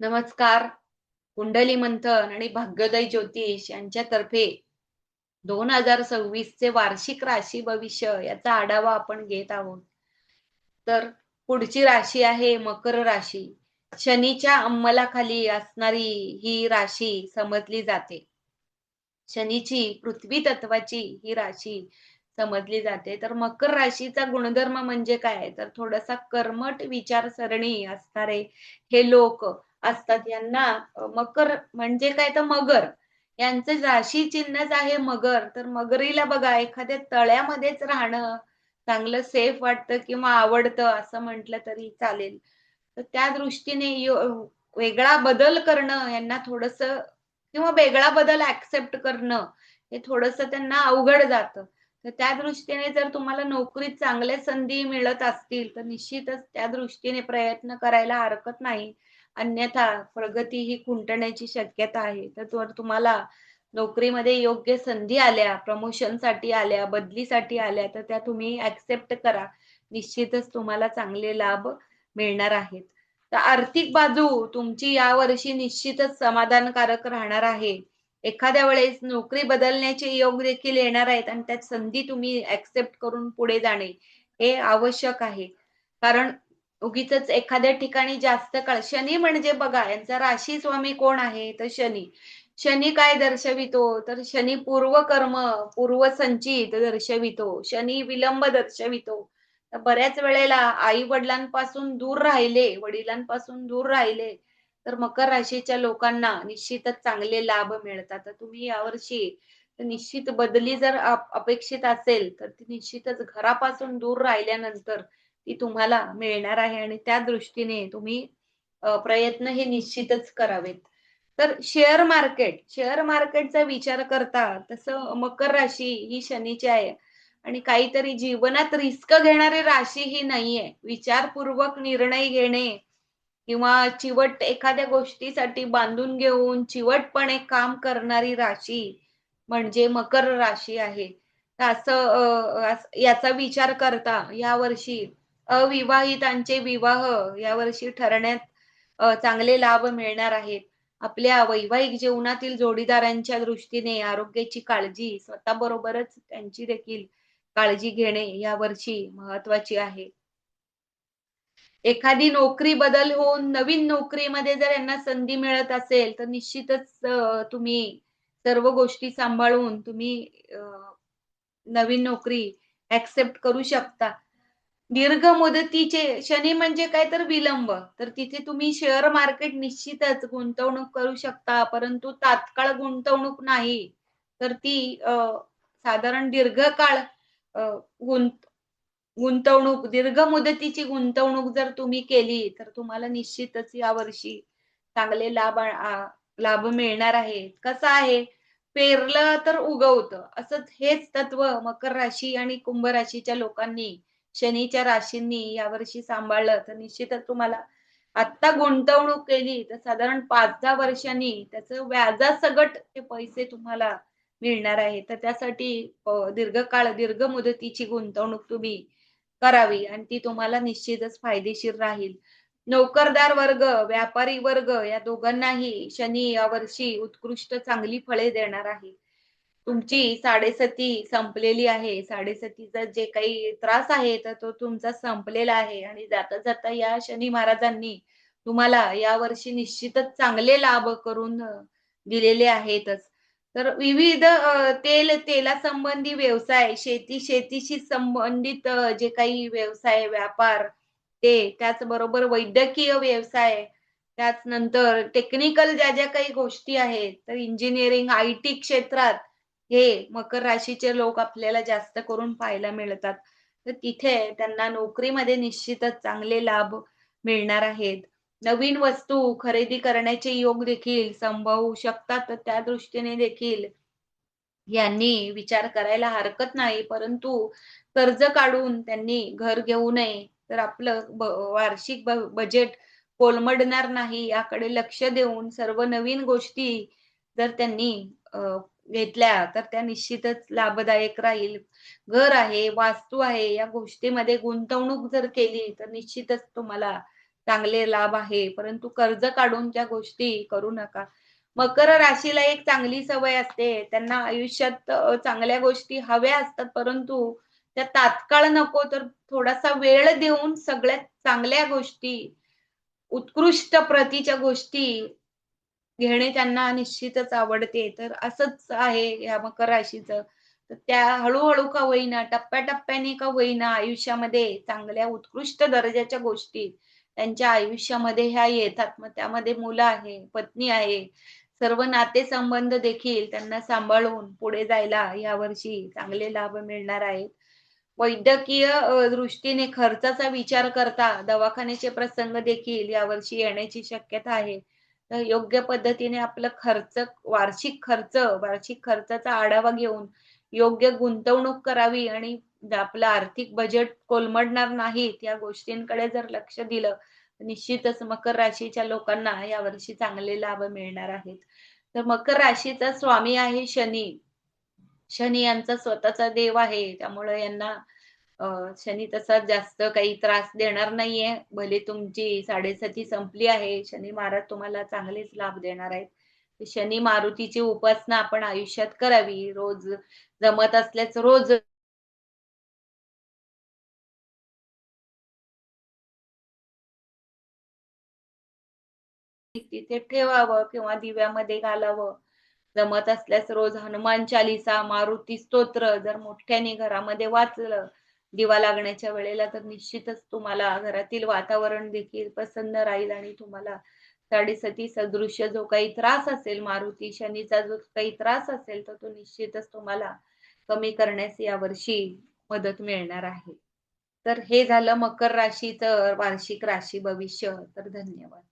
नमस्कार. कुंडली मंथन आणि भाग्योदय ज्योतिष यांच्यातर्फे दोन हजार सव्वीस चे वार्षिक राशी भविष्य याचा आढावा आपण घेत आहोत. तर पुढची राशी आहे मकर राशी. शनीच्या अंमलाखाली असणारी ही राशी समजली जाते. शनीची पृथ्वी तत्वाची ही राशी समजली जाते. तर मकर राशीचा गुणधर्म म्हणजे काय? तर थोडासा कर्मट विचारसरणी असणारे हे लोक असतात यांना मकर म्हणजे काय तर मगर. यांचं राशी चिन्हच आहे मगर. तर मगरीला बघा एखाद्या तळ्यामध्येच राहणं चांगलं सेफ वाटतं किंवा आवडतं असं म्हटलं तरी चालेल. तर त्या दृष्टीने वेगळा बदल करणं यांना थोडस किंवा वेगळा बदल ऍक्सेप्ट करणं हे थोडस त्यांना अवघड जातं. तर त्या दृष्टीने जर तुम्हाला नोकरीत चांगल्या संधी मिळत असतील तर निश्चितच त्या दृष्टीने प्रयत्न करायला हरकत नाही. अन्यथा प्रगती ही खुंटण्याची शक्यता आहे. तर तुम्हाला नोकरीमध्ये योग्य संधी आल्या प्रमोशनसाठी आल्या बदलीसाठी आल्या तर त्या तुम्ही ऍक्सेप्ट करा. निश्चितच तुम्हाला चांगले लाभ मिळणार आहेत. तर आर्थिक बाजू तुमची यावर्षी निश्चितच समाधानकारक राहणार आहे. एखाद्या वेळेस नोकरी बदलण्याचे योग देखील येणार आहेत आणि त्यात संधी तुम्ही ऍक्सेप्ट करून पुढे जाणे हे आवश्यक आहे. कारण उगीच एखाद्या ठिकाणी जास्त काळ शनी म्हणजे बघा यांचा राशी स्वामी कोण आहे? तर शनी. शनी काय दर्शवितो? तर शनी पूर्व कर्म पूर्व संचित दर्शवितो. शनी विलंब दर्शवितो. तर बऱ्याच वेळेला आई वडिलांपासून दूर राहिले वडिलांपासून दूर राहिले तर मकर राशीच्या लोकांना निश्चितच चांगले लाभ मिळतात. तर तुम्ही यावर्षी निश्चित बदली जर अपेक्षित असेल तर ती निश्चितच घरापासून दूर राहिल्यानंतर ती तुम्हाला मिळणार आहे आणि त्या दृष्टीने तुम्ही प्रयत्न हे निश्चितच करावेत. तर शेअर मार्केट शेअर मार्केटचा विचार करता तसं मकर राशी ही शनीची आहे आणि काहीतरी जीवनात रिस्क घेणारी राशी ही नाहीये. विचारपूर्वक निर्णय घेणे किंवा चिवट एखाद्या गोष्टीसाठी बांधून घेऊन चिवटपणे काम करणारी राशी म्हणजे मकर राशी आहे. असं याचा विचार करता या वर्षी अविवाहितांचे विवाह यावर्षी ठरण्यात चांगले लाभ मिळणार आहेत. आपल्या वैवाहिक जीवनातील जोडीदारांच्या दृष्टीने आरोग्याची काळजी स्वतःबरोबरच त्यांची देखील काळजी घेणे या वर्षी महत्वाची आहे. एखादी नोकरी बदल होऊन नवीन नोकरीमध्ये जर यांना संधी मिळत असेल तर निश्चितच तुम्ही सर्व गोष्टी सांभाळून तुम्ही नवीन नोकरी ऍक्सेप्ट करू शकता. दीर्घ मुदतीचे शनी म्हणजे काय तर विलंब. तर तिथे तुम्ही शेअर मार्केट निश्चितच गुंतवणूक करू शकता परंतु तात्काळ गुंतवणूक नाही. तर ती साधारण दीर्घकाळ गुंत गुंतवणूक दीर्घ मुदतीची गुंतवणूक जर तुम्ही केली तर तुम्हाला निश्चितच यावर्षी चांगले लाभ लाभ मिळणार आहे. कसं आहे? पेरलं तर उगवतं. असंच हेच तत्व मकर राशी आणि कुंभ राशीच्या लोकांनी शनीच्या राशींनी यावर्षी सांभाळलं तर निश्चितच तुम्हाला आत्ता गुंतवणूक केली तर साधारण पाच दहा वर्षांनी त्याचं व्याजासगट ते पैसे तुम्हाला मिळणार आहे. तर त्यासाठी दीर्घकाळ दीर्घ मुदतीची गुंतवणूक तुम्ही करावी आणि ती तुम्हाला निश्चितच फायदेशीर राहील. नोकरदार वर्ग व्यापारी वर्ग या दोघांनाही शनी यावर्षी उत्कृष्ट चांगली फळे देणार आहे. तुमची साडेसती संपलेली आहे. साडेसतीचा जे काही त्रास आहे तर तो तुमचा संपलेला आहे. आणि जाता जाता या शनी महाराजांनी तुम्हाला या वर्षी निश्चितच चांगले लाभ करून दिलेले आहेतच. तर विविध तेल तेला संबंधी व्यवसाय शेती शेतीशी संबंधित जे काही व्यवसाय व्यापार ते त्याचबरोबर वैद्यकीय व्यवसाय त्याच नंतर टेक्निकल ज्या ज्या काही गोष्टी आहेत तर इंजिनिअरिंग आय टी क्षेत्रात हे मकर राशीचे लोक आपल्याला जास्त करून पाहायला मिळतात. तर तिथे त्यांना नोकरीमध्ये निश्चितच चांगले लाभ मिळणार आहेत. नवीन वस्तू खरेदी करण्याचे योग देखील संभवू शकतात. त्या दृष्टीने देखील यांनी विचार करायला हरकत नाही. परंतु कर्ज काढून त्यांनी घर घेऊ नये. तर आपलं वार्षिक बजेट कोलमडणार नाही. याकडे लक्ष देऊन सर्व नवीन गोष्टी जर त्यांनी घेतल्या तर त्या निश्चितच लाभदायक राहील. घर आहे वास्तू आहे या गोष्टीमध्ये गुंतवणूक जर केली तर निश्चितच तुम्हाला चांगले लाभ आहे. परंतु कर्ज काढून त्या गोष्टी करू नका. मकर राशीला एक चांगली सवय असते. त्यांना आयुष्यात चांगल्या गोष्टी हव्या असतात परंतु त्या तात्काळ नको तर थोडासा वेळ देऊन सगळ्यात चांगल्या गोष्टी उत्कृष्ट प्रतीच्या गोष्टी घेणे त्यांना निश्चितच आवडते. तर असंच आहे या मकर राशीचं. तर त्या हळूहळू का होईना टप्प्याटप्प्याने का होईना आयुष्यामध्ये चांगल्या उत्कृष्ट दर्जाच्या गोष्टी त्यांच्या आयुष्यामध्ये ह्या येतात. मग त्यामध्ये मुलं आहे पत्नी आहे सर्व नातेसंबंध देखील त्यांना सांभाळून पुढे जायला यावर्षी चांगले लाभ मिळणार आहेत. वैद्यकीय दृष्टीने खर्चाचा विचार करता दवाखान्याचे प्रसंग देखील यावर्षी येण्याची शक्यता आहे. योग्य पद्धतीने आपलं खर्च वार्षिक खर्च वार्षिक खर्चाचा आढावा घेऊन योग्य गुंतवणूक करावी आणि आपलं आर्थिक बजेट कोलमडणार नाहीत या गोष्टींकडे जर लक्ष दिलं निश्चितच मकर राशीच्या लोकांना यावर्षी चांगले लाभ मिळणार आहेत. तर मकर राशीचा स्वामी आहे शनी. शनी यांचा स्वतःचा देव आहे त्यामुळे यांना शनी तसा जास्त काही त्रास देणार नाहीये. भले तुमची साडेसाती संपली आहे. शनी महाराज तुम्हाला चांगलेच लाभ देणार आहेत. शनी मारुतीची उपासना आपण आयुष्यात करावी. रोज जमत असल्याच रोज तिथे ठेवावं किंवा दिव्यामध्ये घालावं. जमत असल्यास रोज हनुमान चालिसा मारुती स्तोत्र जर मोठ्याने घरामध्ये वाचलं दिवा लागण्याच्या वेळेला तर निश्चितच तुम्हाला घरातील वातावरण देखील प्रसन्न राहील आणि तुम्हाला साडेसती सदृश्य जो काही त्रास असेल मारुती शनीचा जो काही त्रास असेल तर तो निश्चितच तुम्हाला कमी करण्यास यावर्षी मदत मिळणार आहे. तर हे झालं मकर राशीचं वार्षिक राशी भविष्य. तर धन्यवाद.